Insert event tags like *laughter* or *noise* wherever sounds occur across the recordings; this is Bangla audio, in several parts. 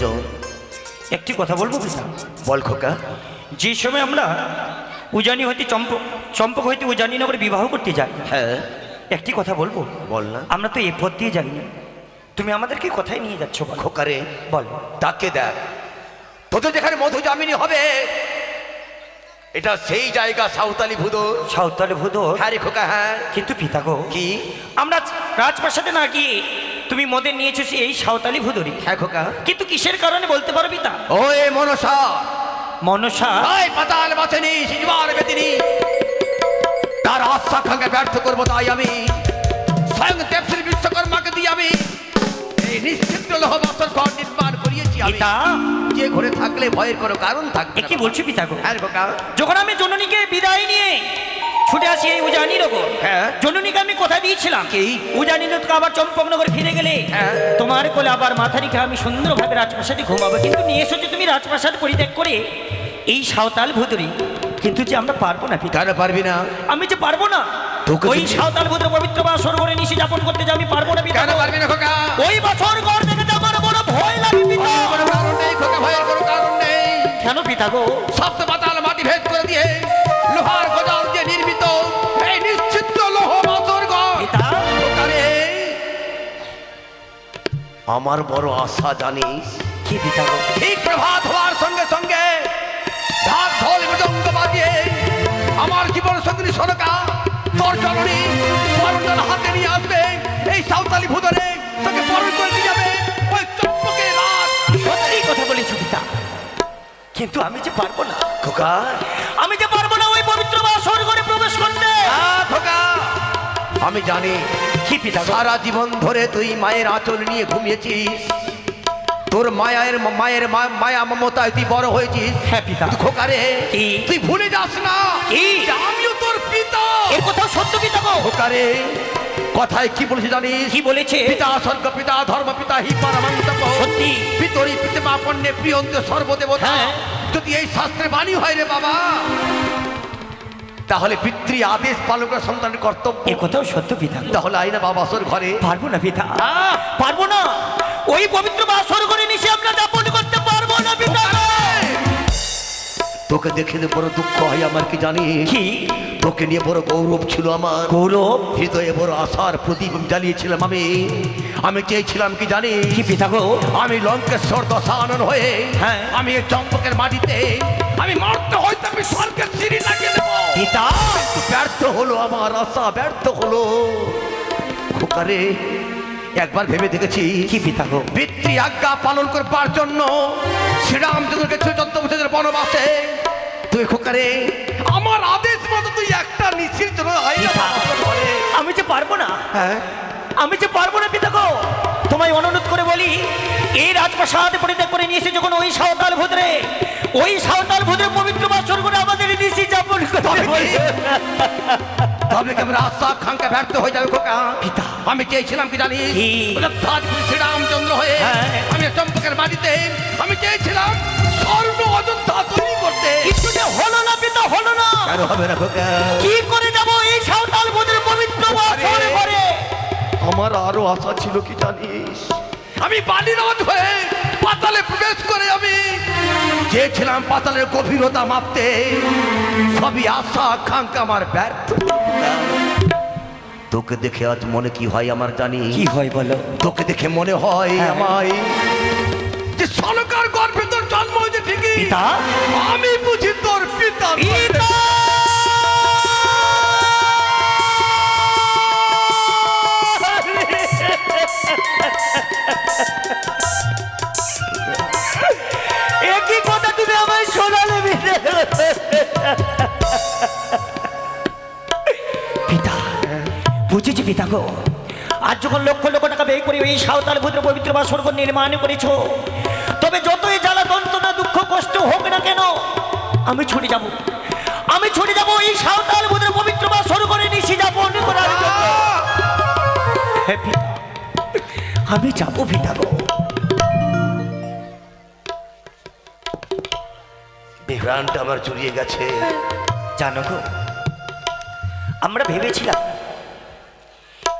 পিনাকি একটি কথা বলব পিতা বল খোকা। যে সময় আমরা উজানি হইতে চম্পক চম্পক হইতে উজানি নগরে বিবাহ করতে যাই হ্যাঁ। একটি কথা বলব? বল না। আমরা তো এ পথ দিয়ে যাইনি। তুমি আমাদেরকে কোথায় নিয়ে যাচ্ছ খোকারে বল। তাকে দেখ। তোদের যেখানে মধু জামিনী হবে এটা সেই জায়গা সাঁওতালি ভুদো সাঁওতালে ভূত? হ্যাঁ রে খোকা হ্যাঁ। কিন্তু পিতা গো কি? আমরা রাজপ্রাসাদে না গিয়ে তুমি মদের নিয়েছো এই সাঁওতালি ভুদরি হ্যাঁ খোকা। কিন্তু কিসের কারণে বলতে পারো পিতা ওই মনসা। মনসা? ওই পাতাল বাসেনি সিজবার বেদিনী। তার আশ্বাখাঙ্গে ব্যর্থ করব তাই আমি। স্বয়ং দেবশ্রী বিশ্বকর্মাকে দিয়ে আমি। এই নিশ্চিত লোহ ঘর নির্মাণ করিয়েছি আমি। যে ঘরে থাকলে ভয়ের কোনো কারণ থাকবে কি বলছো পিতা গো? হ্যাঁ খোকা। যখন আমি জননীকে বিদায় নিয়ে ছুটে আসি এই উজানি নগর হ্যাঁ। জননীকে আমি কোথায় দিয়েছিলাম। কি? নদকে আবার চম্পকনগর ফিরে গেলে হ্যাঁ। তোমার কোলে আবার মাথা রেখে আমি সুন্দরভাবে রাজপ্রাসাদে ঘুমাবো। কিন্তু নিয়ে এসেছ তুমি রাজপ্রাসাদ পরিত্যাগ করে এই সাঁওতাল ভুতুরি। কিন্তু যে আমরা পারব না পিতা। কেন পারবি না? আমি যে পারব না? ওই সাঁওতাল ভুতুর পবিত্র বা সরোবরে নিশি যাপন করতে যে আমি পারব না কেন পারবি না খোকা? ওই বছর ঘর দেখে আমার বড় ভয় লাগে পিতা। কোনো কারণ নেই খোকা ভয়ের কোনো কারণ নেই। কেন পিতা গো? সপ্ত পাতাল মাটি ভেদ করে দিয়ে লোহার গজাল আমার বড় আশা জানিস কি ঠিক প্রভাত হওয়ার সঙ্গে সঙ্গে আমার জীবন সঙ্গী সরকা তোর হাতে নিয়ে আসবে। এই সাঁওতালি ভুদরে তোকে বরণ করে নিয়ে যাবে। ওই সত্যি কথা বলেছ কিন্তু আমি যে পারব না, খোকা, আমি যে পারব আমি জানি কি পিতা সারা জীবন ধরে তুই মায়ের আঁচল নিয়ে ঘুমিয়েছিস। তোর মায়ের মায়ের মায়া মমতায় তুই বড় হয়েছিস। হ্যাঁ, পিতা। খোকারে তুই ভুলে যাস না? আমিও তোর পিতা। এ কোথাও সত্য পিতা গো। খোকারে কথায় কি বলেছে জানিস? কি বলেছে? পিতা স্বর্গ পিতা ধর্ম পিতা হি পরমান্তপ সত্যি? পিতরি পিতা পণ্যে প্রিয়ন্ত সর্বদেবতা। হ্যাঁ। যদি এই শাস্ত্রে বাণী হয় রে বাবা তাহলে পিতৃ আদেশ পালন করা সন্তানের কর্তব্য। এ কোথাও সত্য পিতা। তাহলে আইনা বাবা আসর ঘরে। পারব না পিতা। পারব না। ওই পবিত্র বাসর ঘরে নিশে আমরা যাপন করতে পারব না পিতা। তোকে দেখে যে বড় দুঃখ হয় আমার কি জানি কি? তোকে নিয়ে বড় গৌরব ছিল আমার। গৌরব? হৃদয়ে বড় আশার প্রদীপ জ্বালিয়েছিলাম আমি। আমি চেয়েছিলাম কি জানি কি পিতা গো? আমি লঙ্কেশ্বর দশা দশানন হয়ে হ্যাঁ। আমি এই চম্পকের মাটিতে আমি মরতে হয়তো আমি স্বর্গের সিঁড়ি লাগিয়ে পিতা ব্যর্থ হলো আমার আশা ব্যর্থ হলো। খোকারে একবার ভেবে দেখেছি। কি পিতা গো? পিতৃ আজ্ঞা পালন করবার জন্য শ্রীরামচন্দ্রকে চোদ্দ বছরের বনবাসে। তুই খোকারে আমার আদেশ মতো তুই একটা নিশ্চিত। আমি যে পারব না হ্যাঁ। আমি যে পারব না পিতা গো তোমায় অনুরোধ করে বলি এই রাজপ্রাসাদ পরিত্যাগ করে নিয়ে এসে যখন ওই সাঁওতাল ভদ্রে ওই সাঁওতাল ভদ্রে পবিত্র বাসর করে আমাদের তবে কি? বলবে। তবে আশা খাঙ্কা ব্যর্থ হয়ে যাবে খোকা পিতা। আমি চেয়েছিলাম কি? রাজগুরু শ্রীরামচন্দ্র হয়ে হ্যাঁ। আমি চম্পকের বাড়িতে আমি চেয়েছিলাম স্বর্ণ অযোধ্যা তৈরি করতে কিছু যে হলো না পিতা হলো না হবে না খোকা কি করে যাব এই সাঁওতাল ভদ্রে পবিত্র আমার আরও আশা ছিল কি জানিস আমি বালিরাজ হয়ে পাতালে প্রবেশ করে আমি চেয়েছিলাম পাতালের গভীরতা মাপতে সবই আশা আকাঙ্ক্ষা আমার ব্যর্থ তোকে দেখে আজ মনে কি হয় আমার জানি কি হয় বলো তোকে দেখে মনে হয় হ্যাঁ। আমায় যে সনকার গর্ভে তোর জন্ম হয়েছে ঠিকই? আমি বুঝি তোর পিতা পিতা! গো আজ যখন লক্ষ লক্ষ টাকা ব্যয় করে এই সাঁওতাল ভদ্র পবিত্র বা স্বর্গ নির্মাণ করেছ, তবে যতই জ্বালা যন্ত্রণা দুঃখ, কষ্ট হোক না কেন, আমি ছুটে যাব। আমি ছুটে যাব এই সাঁওতাল ভদ্র পবিত্র বা স্বর্গ নিশি যাব আমি যাব পিতা গো। বিভ্রান্ত আমার চুরিয়ে গেছে। জানো গো, আমরা ভেবেছিলাম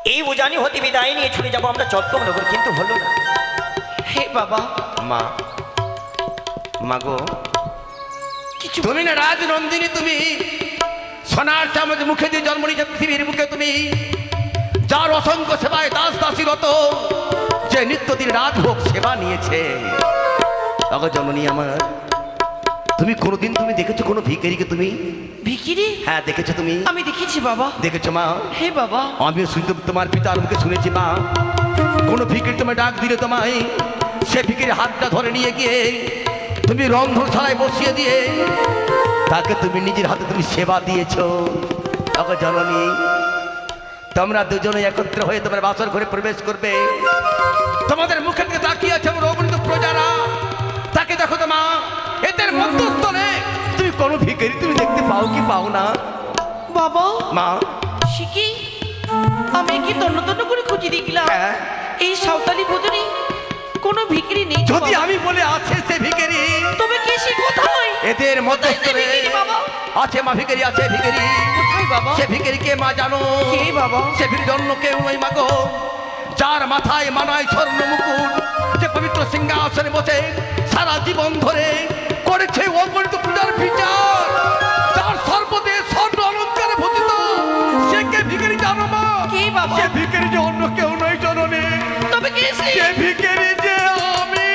এই উজানি হতে বিদায় নিয়ে ছুটে যাব আমরা চট্টগ্রাম নগর কিন্তু হলো না। হে বাবা। মা মাগো কিছু তুমি না রাজ নন্দিনী তুমি। সোনার চামচ মুখে দিয়ে জন্ম নিয়েছে পৃথিবীর মুখে তুমি। যার অসংখ্য সেবায় দাস দাসীরত যে নিত্যদিন রাত হোক সেবা নিয়েছে। অগ জননী আমার। তুমি কোনোদিন তুমি দেখেছ কোনো ভিকারিকে তুমি? ভিকিরি? হ্যাঁ দেখেছ তুমি? আমি দেখেছি বাবা। দেখেছ মা? হে বাবা। আমিও শুনতে তোমার পিতার মুখে শুনেছি মা। কোনো ভিকির তোমায় ডাক দিলে তোমায়। সে ভিকির হাতটা ধরে নিয়ে গিয়ে তুমি রন্ধনশালায় বসিয়ে দিয়ে তাকে তুমি নিজের হাতে তুমি সেবা দিয়েছ। তখন জননী তোমরা দুজনে একত্র হয়ে তোমার বাসর ঘরে প্রবেশ করবে। তোমাদের মুখের দিকে তাকিয়ে আছে আমার অগণিত প্রজারা। তাকে দেখো তো মা। এদের মধ্যস্থলে ভিখারি তুমি দেখতে পাও কি পাও না? বাবা? মা। শিখি আমি কি তন্ন তন্ন করে খুঁজে দেখলাম? হ্যাঁ। এই সাঁওতালি ভোজনে কোনো ভিকিরি নেই তো যদি বাবা। আমি বলে আছে সে ভিখারি তবে কে সে কোথায় এদের মধ্যে কোথায় সে ভিখারি বাবা? আছে মা ভিখারি আছে ভিখারি কোথায় বাবা? সে ভিখারি কে মা জানো? কে বাবা? সে ভিখারি জন্য কেউ নয় মাগো যার মাথায় মানায় স্বর্ণ মুকুট যে পবিত্র সিংহাসনে বসে সারা জীবন ধরে করেছে অগণিত পূজার বিচার। যার সর্বদে স্বর্ণ অলঙ্কারে ভূষিত। সে কে ভিখারি জানো মা? কে বাবা? সে ভিখারি যে অন্য কেউ নয় জননী। তবে কে সে? ভিখারি যে আমি!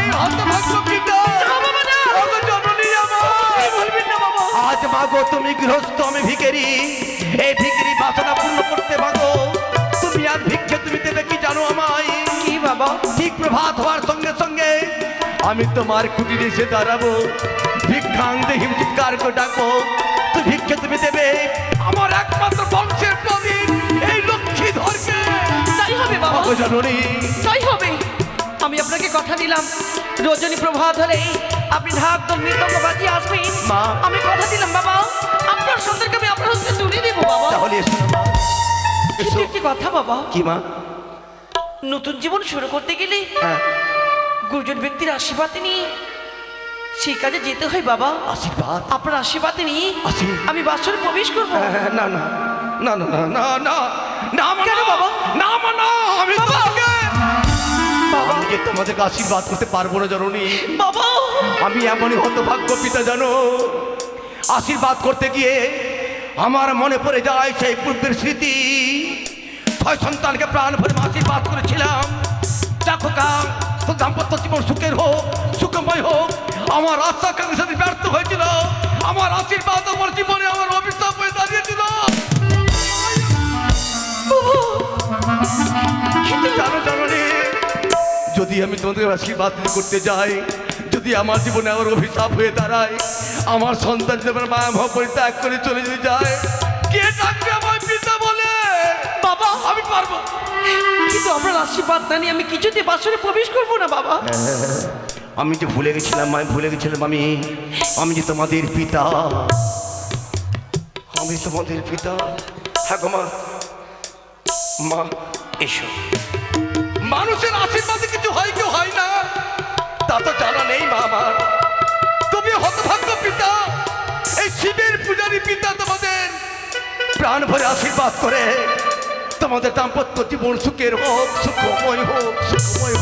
এই হতভাগ্য পিতা। জননী আমার। বলবেন না বাবা? আজ মাগো তুমি গৃহস্থ আমি ভিখারি। এই ভিখারি বাসনা পূর্ণ করতে মাগো। তুমি আর ভিক্ষে তুমি দেবে কি জানো আমায়? কি বাবা? ঠিক প্রভাত হওয়ার সঙ্গে সঙ্গে আমি তোমার কুটিরে এসে দাঁড়াবো। ভিক্ষাঙ্গে হিম চিৎকার করে ডাকবো তুই ভিক্ষা তুমি দেবে আমার একমাত্র বংশের প্রদীপ এই লক্ষ্মী ধরকে। তাই হবে বাবা। জননী। তাই হবে। আমি আপনাকে কথা দিলাম। রজনী প্রভাত হলে আপনি ঢাক তো মৃদঙ্গ বাজিয়ে আসবেন। মা। আমি কথা দিলাম বাবা। আপনার সন্তানকে আমি আপনার হস্তে তুলে দেবো বাবা। তাহলে এসো না মা। এসো। একটি কথা বাবা। কি মা? নতুন জীবন শুরু করতে গেলে হ্যাঁ। গুরুজন ব্যক্তির আশীর্বাদ নি সেই কাজে যেতে হয় বাবা। আশীর্বাদ? আপনার আশীর্বাদ নি আমি বাসরে প্রবেশ করব। হ্যাঁ, হ্যাঁ, না না না না না না নাম কেন বাবা? না না আমি বাবা! আমি যে তোমাদেরকে আশীর্বাদ করতে পারব না জননী বাবা! আমি এমনই হতভাগ্য পিতা জানো। আশীর্বাদ করতে গিয়ে আমার মনে পড়ে যায় সেই পূর্বের স্মৃতি। ছয় সন্তানকে প্রাণ ভরে আশীর্বাদ করেছিলাম। দেখো কাম দাম্পত্য জীবন সুখের হোক সুখময় হোক। আমার আশা সাথে ব্যর্থ হয়েছিল। আমার আশীর্বাদ আমার জীবনে আমার অভিশাপ হয়ে দাঁড়িয়েছিল। কিন্তু জানো জানো যদি আমি তোমাদের আশীর্বাদ করতে যাই যদি আমার জীবনে আমার অভিশাপ হয়ে দাঁড়ায় আমার সন্তান যদি আমার মায়া মহ পরিত্যাগ করে চলে যদি যায় কে ডাকবে আমার পিতা বলে? বাবা! আমি পারব। কিন্তু আপনার আশীর্বাদ না নিয়ে আমি কিছুতে বাসরে প্রবেশ করব না, বাবা। *laughs* আমি যে ভুলে গেছিলাম আমি ভুলে গেছিলাম আমি। আমি যে তোমাদের পিতা। আমি তোমাদের পিতা। হ্যাঁ মা। মা, এসো। মানুষের আশীর্বাদে কিছু হয় কেউ হয় না? তা তো জানা নেই, মা আমার। তুমি হতভাগ্য পিতা, এই শিবের পূজারী পিতা তোমাদের প্রাণ ভরে আশীর্বাদ করে আমাদের দাম্পত্য জীবন সুখের হোক সুখময় হোক সুখময়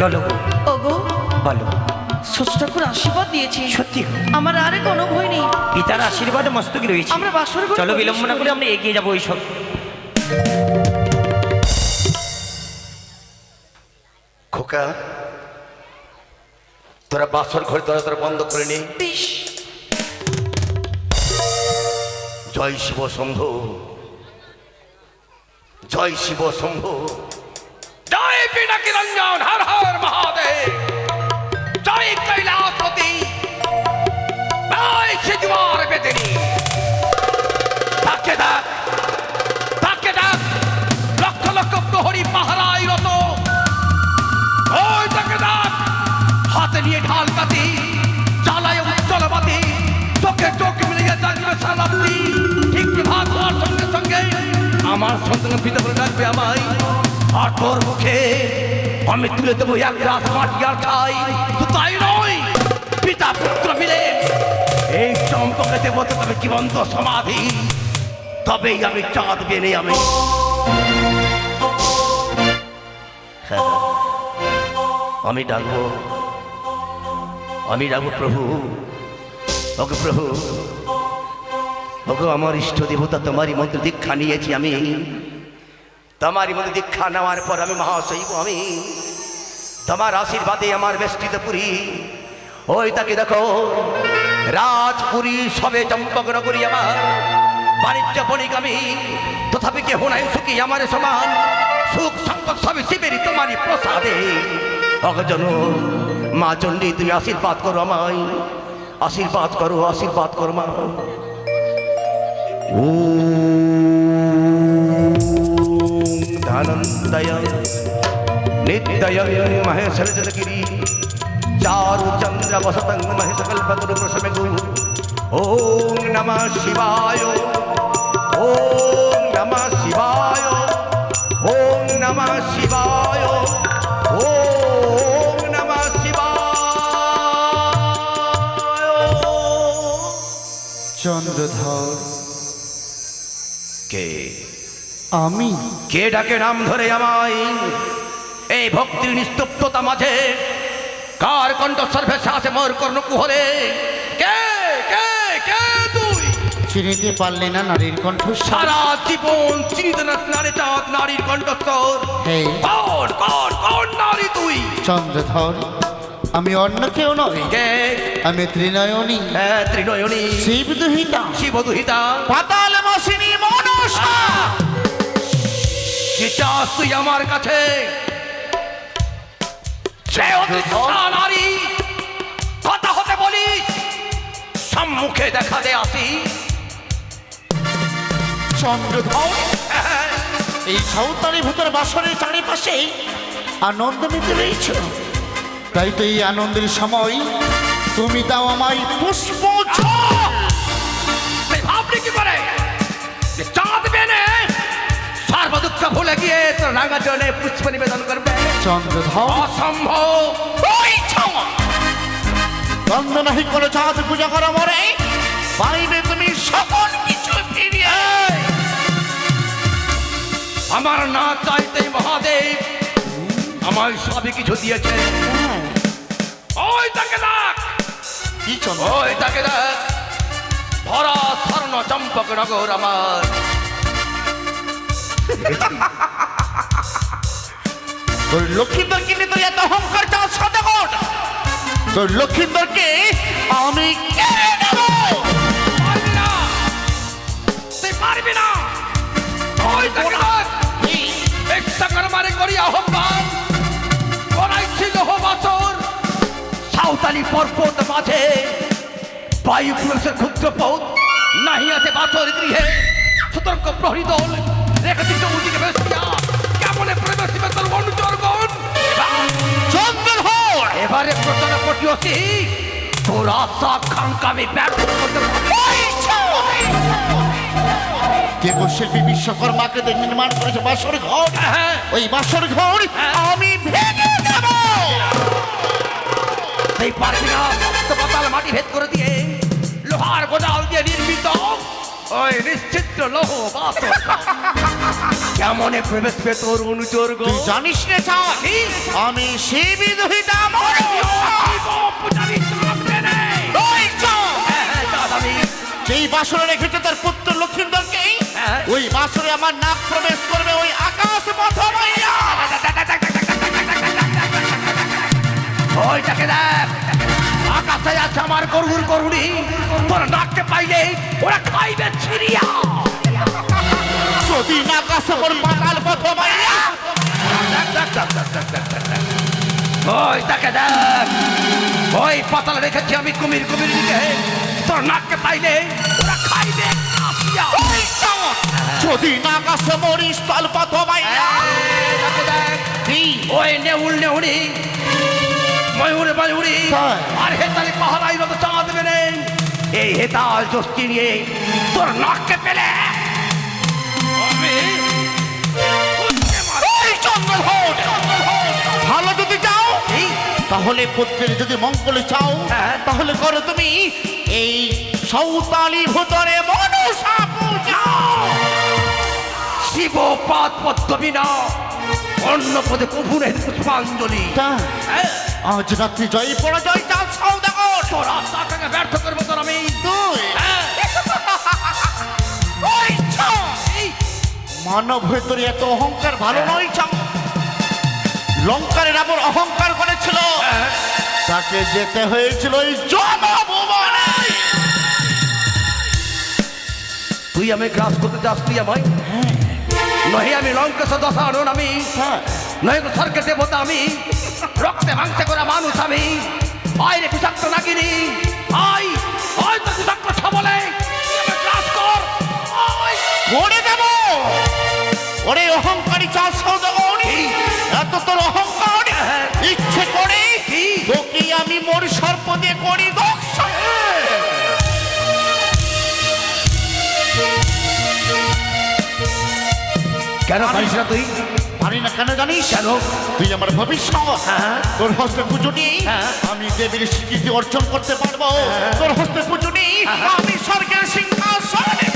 চলো ওগো। বলো। শ্বশুর ঠাকুর আশীর্বাদ দিয়েছি। সত্যি। আমার আরে কোনো ভয় নেই। পিতার আশীর্বাদে মস্তকে রয়েছে। আমরা বাসর চলো প্রবেশ বিলম্ব না করে করি। আমরা এগিয়ে যাব ওইসব খোকা তোরা বাসর ঘরে তোরা তোরা বন্ধ করে নে। বেশ জয় শিব শম্ভ জয় শিব শম্ভ। জয় পিনাকি রঞ্জন হর হর মহাদেব। জয় কৈলাসপতি। জয় সিজুয়ার বেদিনী। তাকে চালায় উজ্জ্বল বাতি। চোখে চোখ মিলিয়ে জাগবে সালাপতি আমার সন্তান পিতা বলে ডাকবে আমায়। আর তোর মুখে আমি তুলে দেবো এক গ্লাস মাটি আর খাই তো তাই নয়, পিতা পুত্র মিলে এই চম্পকে দেবো তবে জীবন্ত সমাধি। তবেই আমি চাঁদ বেনে আমি। আমি ডাকবো আমি ডাকবো প্রভু, ওকে প্রভু। ওকে আমার ইষ্ট দেবতা, তোমারই মন্ত্র দীক্ষা নিয়েছি আমি। তোমারই মন্ত্র দীক্ষা নেওয়ার পর আমি মহাশৈব আমি। তোমার আশীর্বাদে আমার বেষ্টিত পুরী। ওই তাকে দেখো, রাজপুরী সবে চম্পক নগরী আমার। বাণিজ্য বণিক আমি তথাপি কে হোনাই সুখী, আমার সমান। সুখ সম্পদ সবই শিবেরই তোমারই প্রসাদে। অগজন মা চণ্ডী, তুমি আশীর্বাদ করো আমায়। আশীর্বাদ করো আশীর্বাদ করো মা। धनंतय नित्य महेशरजगिरी चारु चंद्र वसतंग महेश कल्पतरुप्रसमगु ओम नमः शिवाय ओम नमः शिवाय ओम नमः शिवाय ओम नमः शिवाय चंद्रधा আমি। কে ডাকে নাম ধরে আমায়? এই ভক্তির নিস্তব্ধতা মাঝে কার কণ্ঠস্বর ভেসে আসে মোর কর্ণ কুহরে কে কে কে তুই? চিনিতে পারলে না নারীর কণ্ঠস্বর। সারা জীবন চিনিত না নারী চাঁদ নারীর কণ্ঠস্বর। হে কোন কোন কোন নারী তুই। চন্দ্রধর আমি অন্য কেউ নই আমি ত্রিনয়নী। হ্যাঁ ত্রিনয়নী। শিবদুহিতা। শিবদুহিতা। পাতাল মাসিনী মনসা। কি চাস তুই আমার কাছে। নারী কথা হতে বলিস সম্মুখে দেখা দে আসি। চন্দ্রধর এই সাঁওতালি ভূতের বাসরের চারিপাশে আনন্দ নিতে রয়েছ। তাই তো এই আনন্দের সময় তুমি দাও আমায় পুষ্প ভাবলি কি করে? দুঃখ ভুলে গিয়ে তোর রাঙা জলে পুষ্প নিবেদন করবে। চন্দ্রধর। অসম্ভব। দ্বন্দ্ব নাহি কোনো চাঁদ পূজা করা মরে পাইবে তুমি সকল কিছু ফিরিয়ে। আমার না চাইতেই মহাদেব আমায় সবই কিছু দিয়েছে। ওই তাকে ডাক। কি চন্দ্র? ওই তাকে দেখ ভরা স্বর্ণ চম্পক নগর আমার। তোর লক্ষ্মীন্দরকে নিয়ে তুই এত অহংকার চাঁদ সাথে কর। তোর লক্ষ্মীন্দরকে আমি কেড়ে নেব। পারবি না। তুই পারবি না। ওই দেখ একটা করমারে করি আহ্বান। করাই ছিল বাসর সাঁওতালি পর্বত মাঝে। বায়ু পুরুষের ক্ষুদ্র পথ নাহি আছে গৃহে। সতর্ক প্রহরী দল। রেখেছি চৌদিকে বেশিয়া কেমনে প্রবেশিবে তোর অনুচরগণ চন্দ্রধর এবারে প্রচার পটিয়েছি তোর আশা আকাঙ্ক্ষা আমি ব্যর্থ করতে দেবশিল্পী বিশ্বকর্মাকে নির্মাণ করেছে বাসর ঘর ওই বাসর ঘর আমি তো পাতাল মাটি ভেদ করে দিয়ে লোহার গোদাল দিয়ে নির্মিত ওই নিশ্চিত্র লোহ বাসর কেমনে প্রবেশ পে তোর অনুচর গো তুই জানিস রে চাঁদ আমি সেই বিধুহিতা যেই বাসরে রেখেছে তার পুত্র লক্ষ্মীন্দরকে হ্যাঁ। ওই বাসরে আমার নাক প্রবেশ করবে ওই আকাশ মাইয়া ওইটাকে দেখ। আকাশে আছে আমার গরুর গরুড়ি। তোর নাককে পাইলে ওরা খাইবে ছিড়িয়া। যদি না আকাশ ওর পাতাল পথ মাইয়া। ওই তাকে দেখ। ওই পাতাল রেখেছি আমি কুমির কুমির দিকে। তোর নাককে পাইলে ওরা খাইবে যদি না আকাশ মরি স্থল পথ মাইয়া? ওই নেউল নেউড়ি ময়ূর ময়ূরি? আর হেতালি পাহারাই মতো চাঁদ দেবে এই হেতাল জস্তি নিয়ে তোর নাককে পেলে তাহলে পুত্রের যদি মঙ্গল চাও হ্যাঁ। তাহলে করো তুমি এই সৌতালি ভূতরে মনসা পূজা। শিব পাত পদ্মবী না অন্য পদে কপুরের পুষ্পাঞ্জলি হ্যাঁ, আজ রাত্রি জয় পরাজয় চাও সৌদাগর তোর আত্মাটাকে ব্যর্থ করব তোর আমি। তুই হ্যাঁ, মানব ভেতরে এত অহংকার ভালো নয় চাও। লঙ্কারের আবার অহংকার হ্যাঁ, তাকে যেতে হয়েছিল ওই জনভুবনে তুই আমি গ্রাস করতে যাস তুই আমায়? নহে আমি লঙ্কেশ দশানন আমি। হ্যাঁ। গো স্বর্গের দেবতা আমি। রক্তে মাংসে করা মানুষ আমি। আয় রে বিষাক্ত নাগিনি। আয় আয় তো বিষাক্ত ছবলে। কর। দেব। ওরে অহংকারী সৌদাগর এত তোর অহংকার। ইচ্ছে করে কি? তোকে আমি মোর সর্প দিয়ে করি কেন পারিস না তুই পারি না কেন জানিস কেন? তুই আমার ভবিষ্যৎ হ্যাঁ। তোর হস্তে পুজো নেই হ্যাঁ। আমি দেবীর স্বীকৃতি অর্জন করতে পারব তোর হস্তে পুজো নেই আমি স্বর্গের সিংহাসনে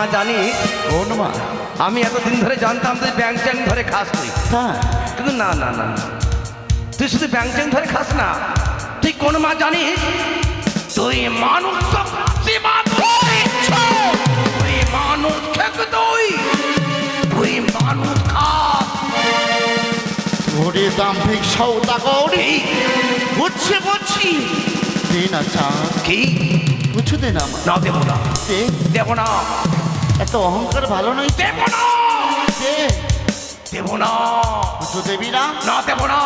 মা জানিস কোন মা আমি এতদিন ধরে জানতাম তুই ব্যাং চ্যাং ধরে খাস তুই। হ্যাঁ। কিন্তু না না না। তুই শুধু ব্যাং চ্যাং ধরে খাস না। তুই কোন মা জানিস? তুই মানুষ মানুষ। তুই মানুষ খেক তুই। তুই মানুষ খাস। ওরে দাম্ভিক সৌদাগর এই বুঝছি কি? আমার না দেব না। দেব না। এত অহংকার ভালো নয়। দেব না! দে দেব না! বুঝু দেবি না? না দেব না!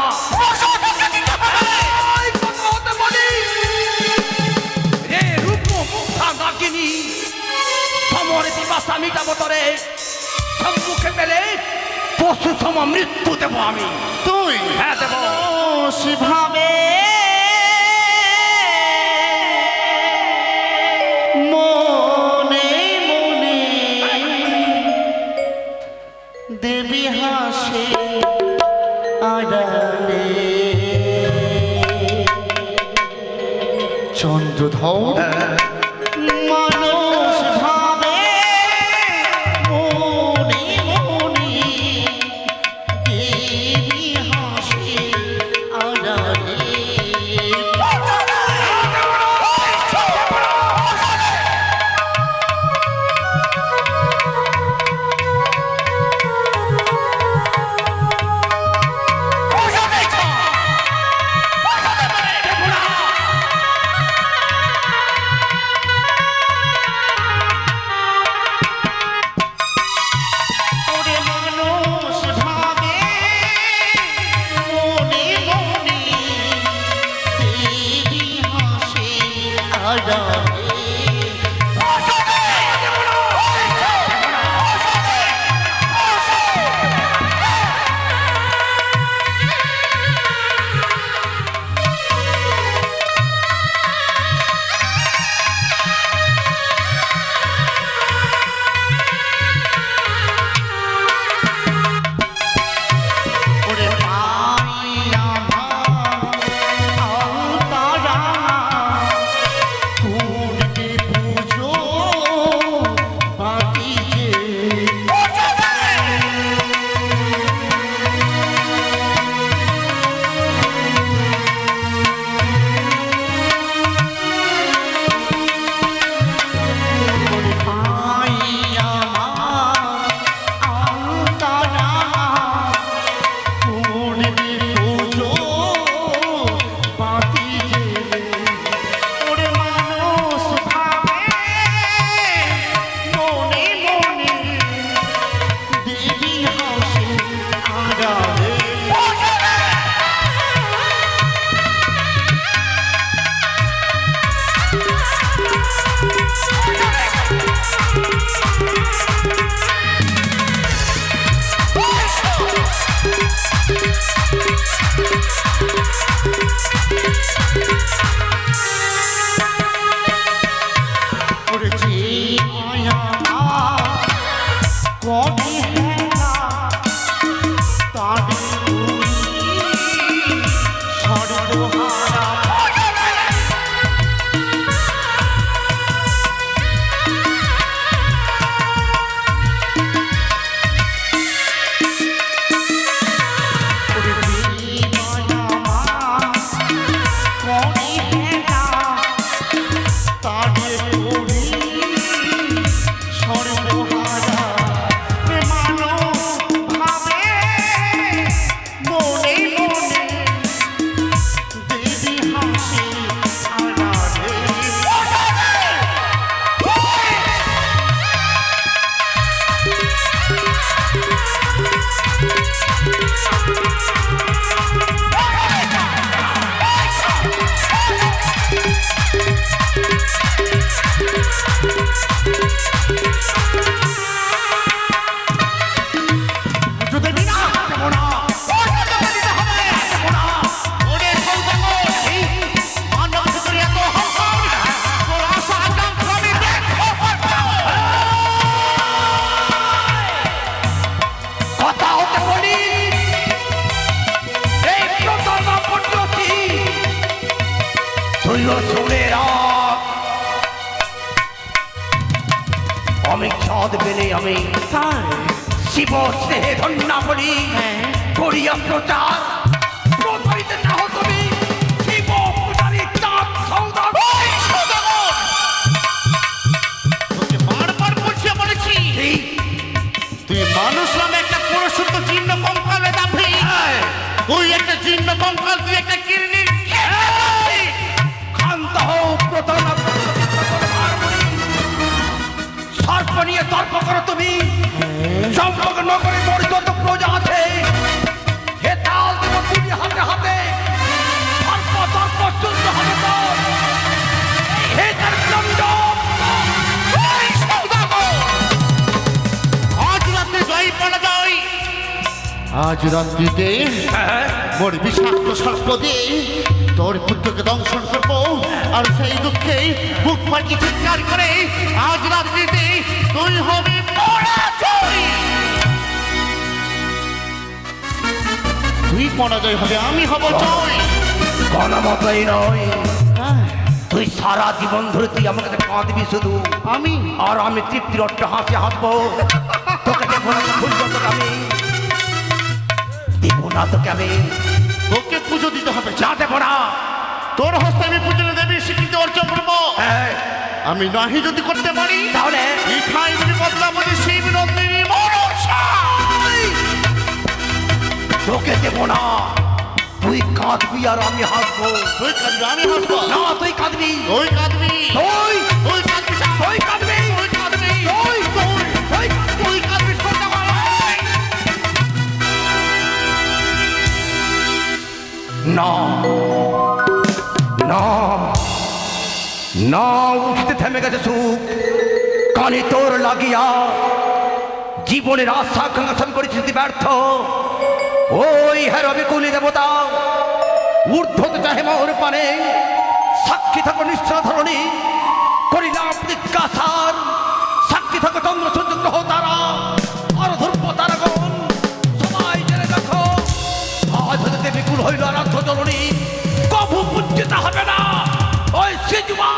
সম্মুখে পেলে পশু সম মৃত্যু দেবো আমি। তুই? হ্যাঁ দেবো। ভাবে চন্দ্রধর মানুষ একটা চিহ্ন কঙ্কাল তুই একটা এই, ক্ষান্ত হও প্রতারণা সর্প নিয়ে তর্ক করো তুমি। সম্পর্ক নগরে মোর প্রজা আছে আজ রাত্রিতে মোর বিষাক্ত সর্প দিয়ে তোর পুত্রকে দংশন করব আর সেই দুঃখে বুক ফাটিয়ে চিৎকার করে আজ রাত্রিতে তুই হবে তুই পরাজয় হবে আমি হব জয়। গণমতই নয়। তুই সারা জীবন ধরে তুই আমাকে কাঁদবি শুধু আমি? আর আমি তৃপ্তির অট্ট হাসি হাসবো। তোকে না আমি। দেবো না তোকে আমি। তোকে পুজো দিতে হবে যা দেবো না। তোর হস্তে আমি পুজো দেবী স্বীকৃতি অর্জন করব আমি নাহি যদি করতে পারি তাহলে? ইঠাই বলি বদলাবলি শিব নন্দিনী তোকে দেবো না। তুই কাঁদবি আর আমি হাসবো। তুই কাঁদবি আমি হাসবো। না তুই কাঁদবি। তুই কাঁদবি। তুই? তুই কাঁদবি তুই কাঁদবি? না। না। না, উঠতে থেমে গেছে সুখ। কানে তোর লাগিয়া জীবনের আশা আকাঙ্ক্ষা করেছিস তুই ব্যর্থ। ওই হেরবে কুলি দেবতা। ঊর্ধ্বতে চাহে মোর পানে সাক্ষী থাকো নিশ্চয় ধরণী। করিলাম জিজ্ঞাসার। সাক্ষী থাকো চন্দ্র সূর্য গ্রহ তারা। আর ধ্রুব তারাগণ হইল আরাধ্য জননী কভু পূজিতা হবে না। ওই শ্রীজুমা